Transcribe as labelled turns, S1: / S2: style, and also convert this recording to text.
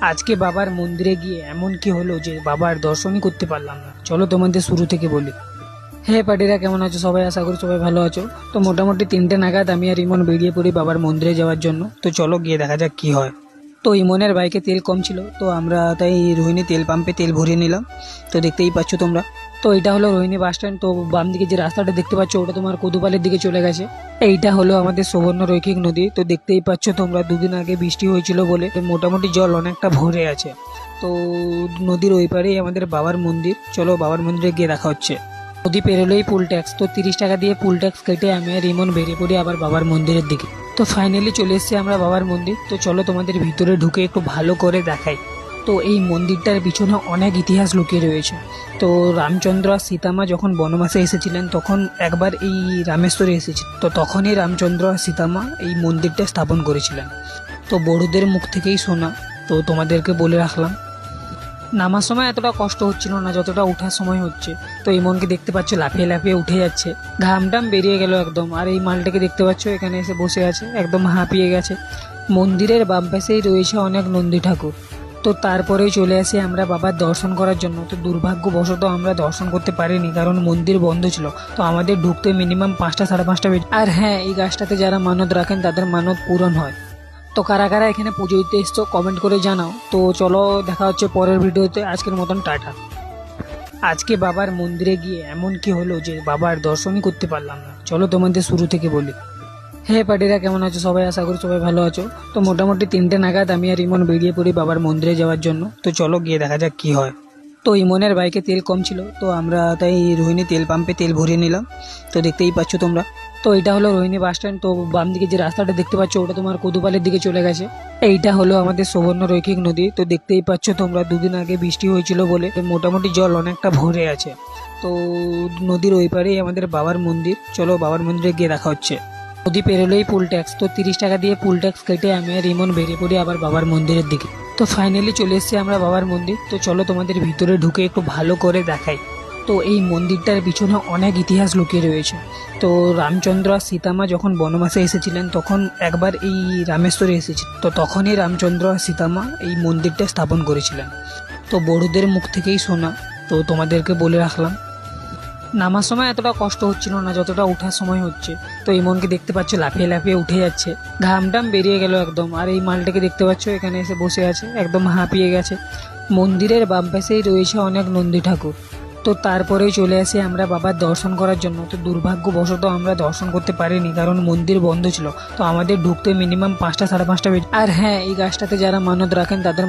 S1: আজকে বাবার মন্দিরে গিয়ে এমন কি হলো যে বাবার দর্শনই করতে পারলাম না। চলো তোমাদের শুরু থেকে বলি। হ্যাঁ পাটিরা, কেমন আছো? সবাই আশা করি সবাই ভালো আছো। তো মোটামুটি তিনটে নাগাদ আমি আর ইমন বেরিয়ে পড়ি বাবার মন্দিরে যাওয়ার জন্য। তো চলো গিয়ে দেখা যাক কি হয়। তো ইমনের বাইকে তেল কম ছিল, তো আমরা তাই রোহিণী তেল পাম্পে তেল ভরিয়ে নিলাম। তো দেখতেই পাচ্ছ তোমরা। তো এটা হলো রোহিণী বাস স্ট্যান্ড তো বাম দিকে যে রাস্তাটা দেখতে পাচ্ছ, ওটা তোমার কদুপালের দিকে চলে গেছে। এইটা হলো আমাদের সুবর্ণ রৈখিক নদী। তো দেখতেই পাচ্ছ তোমরা, দুদিন আগে বৃষ্টি হয়েছিল বলে মোটামুটি জল অনেকটা ভরে আছে। তো নদীর ওই পারেই আমাদের বাবার মন্দির। চলো বাবার মন্দিরে গিয়ে দেখা হচ্ছে। নদী পেরোলেই পুল ট্যাক্স তো তিরিশ টাকা দিয়ে পুল ট্যাক্স কেটে আমি আর ইমন বেরিয়ে পড়ি আবার বাবার মন্দিরের দিকে। তো ফাইনালি চলে এসেছি আমরা বাবার মন্দির। তো চলো তোমাদের ভিতরে ঢুকে একটু ভালো করে দেখাই। তো এই মন্দিরটার পিছনে অনেক ইতিহাস লুকিয়ে রয়েছে। তো রামচন্দ্র আর সীতামা যখন বনবাসে এসেছিলেন, তখন একবার এই রামেশ্বরে এসেছিল তো তখনই রামচন্দ্র আর সীতামা এই মন্দিরটা স্থাপন করেছিলেন। তো বড়দের মুখ থেকেই শোনা। তো তোমাদেরকে বলে রাখলাম নামার সময় এতটা কষ্ট হচ্ছিল না, যতটা ওঠার সময় হচ্ছে। তো ইমনকে দেখতে পাচ্ছ, লাফিয়ে লাফিয়ে উঠে যাচ্ছে। ঘামটাম বেরিয়ে গেল একদম। আর এই মালটাকে দেখতে পাচ্ছ, এখানে এসে বসে আছে, একদম হাঁপিয়ে গেছে। মন্দিরের বাম পাশেই রয়েছে অনেক নন্দী ঠাকুর। তো তারপরেই চলে আসি আমরা বাবার দর্শন করার জন্য। তো দুর্ভাগ্যবশত আমরা দর্শন করতে পারিনি, কারণ মন্দির বন্ধ ছিল। তো আমাদের ঢুকতে মিনিমাম পাঁচটা সাড়ে পাঁচটা বেজে আর হ্যাঁ এই গাছটাতে যারা মানত রাখেন, তাদের মানত পূরণ হয়। তো কারা কারা এখানে পুজো দিতে এসছো কমেন্ট করে জানাও। তো চলো, দেখা হচ্ছে পরের ভিডিওতে। আজকের মতন টাটা। আজকে বাবার মন্দিরে গিয়ে এমন কি হলো যে বাবার দর্শনই করতে পারলাম না। চলো তোমাদের শুরু থেকে বলি। হ্যাঁ পাটিরা, কেমন আছো? সবাই আশা করি সবাই ভালো আছো। তো মোটামুটি তিনটে নাগাদ আমি আর ইমন বেরিয়ে পড়ি বাবার মন্দিরে যাওয়ার জন্য। তো চলো গিয়ে দেখা যাক কি হয়। তো ইমনের বাইকে তেল কম ছিল, তো আমরা তাই রোহিণী তেল পাম্পে তেল ভরিয়ে নিলাম। তো দেখতেই পাচ্ছ তোমরা। তো এটা হলো রোহিণী বাস স্ট্যান্ড। তো বাম দিকে যে রাস্তাটা দেখতে পাচ্ছ, ওটা তোমার কদুপালের দিকে চলে গেছে। এইটা হলো আমাদের সুবর্ণ রৈখিক নদী। তো দেখতেই পাচ্ছ তোমরা, দুদিন আগে বৃষ্টি হয়েছিল বলে। মোটামুটি জল অনেকটা ভরে আছে। তো নদীর ওই পারেই আমাদের বাবার মন্দির। চলো বাবার মন্দিরে গিয়ে দেখা হচ্ছে। নদী পেরোলেই পুল ট্যাক্স। তো তিরিশ টাকা দিয়ে পুল ট্যাক্স কেটে আমি আর রিমন বেরিয়ে পড়ি আবার বাবার মন্দিরের দিকে। তো ফাইনালি চলে এসেছি আমরা বাবার মন্দির। তো চলো তোমাদের ভিতরে ঢুকে একটু ভালো করে দেখাই। তো এই মন্দিরটার পিছনে অনেক ইতিহাস লুকিয়ে রয়েছে। তো রামচন্দ্র আর সীতামা যখন বনবাসে এসেছিলেন, তখন একবার এই রামেশ্বরে এসেছিল তো তখনই রামচন্দ্র আর সীতামা এই মন্দিরটা স্থাপন করেছিলেন। তো বড়দের মুখ থেকেই শোনা। তো তোমাদেরকে বলে রাখলাম, নামার সময় এতটা কষ্ট হচ্ছিল না, যতটা ওঠার সময় হচ্ছে। তো ইমনকে দেখতে পাচ্ছ, লাফিয়ে লাফিয়ে উঠে যাচ্ছে। ঘামটাম বেরিয়ে গেল একদম। আর এই মালটাকে দেখতে পাচ্ছ, এখানে এসে বসে আছে, একদম হাঁপিয়ে গেছে। মন্দিরের বাম পাশেই রয়েছে অনেক নন্দী ঠাকুর। তো তারপরেই চলে আসি আমরা বাবার দর্শন করার জন্য। তো দুর্ভাগ্যবশত আমরা দর্শন করতে পারিনি, কারণ মন্দির বন্ধ ছিল। তো আমাদের ঢুকতে মিনিমাম পাঁচটা সাড়ে পাঁচটা আর হ্যাঁ এই গাছটাতে যারা মানত রাখেন, তাদের